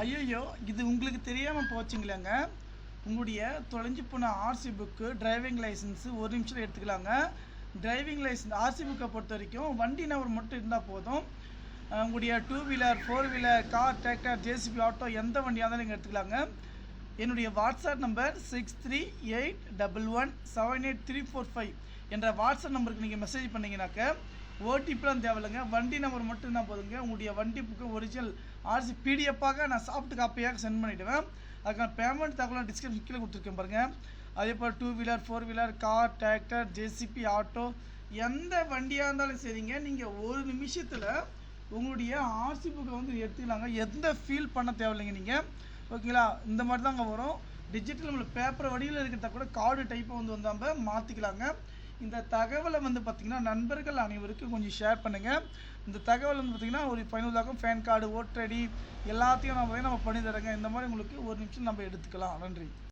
ஐயோ இது உங்களுக்கு தெரியாமல் போச்சுங்களேங்க? உங்களுடைய தொலைஞ்சு போன ஆர்சி புக்கு டிரைவிங் லைசன்ஸு ஒரு நிமிஷத்தில் எடுத்துக்கலாங்க. டிரைவிங் லைசன்ஸ் ஆர்சி புக்கை பொறுத்த வரைக்கும் வண்டி நம்பர் மட்டும் இருந்தால் போதும். உங்களுடைய two wheeler four wheeler car tractor JCB auto எந்த வண்டியாக இருந்தாலும் நீங்கள் எடுத்துக்கலாங்க. என்னுடைய WhatsApp number six three eight double one seven eight three four five. என்ற வாட்ஸ்அப் நம்பருக்கு நீங்கள் மெசேஜ் பண்ணீங்கன்னாக்க ஓடிபிலாம் தேவையில்லைங்க. வண்டி நம்பர் மட்டும் தான் போதுங்க. உங்களுடைய வண்டி புக்கு ஒரிஜினல் ஆர்சி பிடிஎஃபாக நான் சாஃப்ட் காப்பியாக சென்ட் பண்ணிவிடுவேன் அதுக்கான பேமெண்ட் தகவலாம் டிஸ்கிரிப்ஷன் கீழே கொடுத்துருக்கேன் பாருங்கள் அதே போல் two wheeler four wheeler car tractor JCB auto எந்த வண்டியாக இருந்தாலும் சரிங்க. நீங்கள் ஒரு நிமிஷத்தில் உங்களுடைய ஆர்சி புக்கை வந்து எடுத்துக்கலாங்க. எந்த ஃபீல் பண்ண தேவையில்லைங்க நீங்கள் ஓகேங்களா? இந்த மாதிரி தாங்க வரும். டிஜிட்டல் நம்மளுக்கு பேப்பர் வடிவில் இருக்கிறத கூட கார்டு டைப்பை வந்து வந்து நம்ம மாற்றிக்கலாங்க இந்த தகவலை வந்து பார்த்திங்கன்னா நண்பர்கள் அனைவருக்கும் கொஞ்சம் ஷேர் பண்ணுங்கள் இந்த தகவல் வந்து பார்த்திங்கன்னா ஒரு பயனுள்ளதாகும் ஃபேன் கார்டு ஓட்டர் ஐடி எல்லாத்தையும் நம்ம நம்ம பண்ணி தரேங்க. இந்த மாதிரி உங்களுக்கு ஒரு நிமிஷம் நம்ம எடுத்துக்கலாம். நன்றி.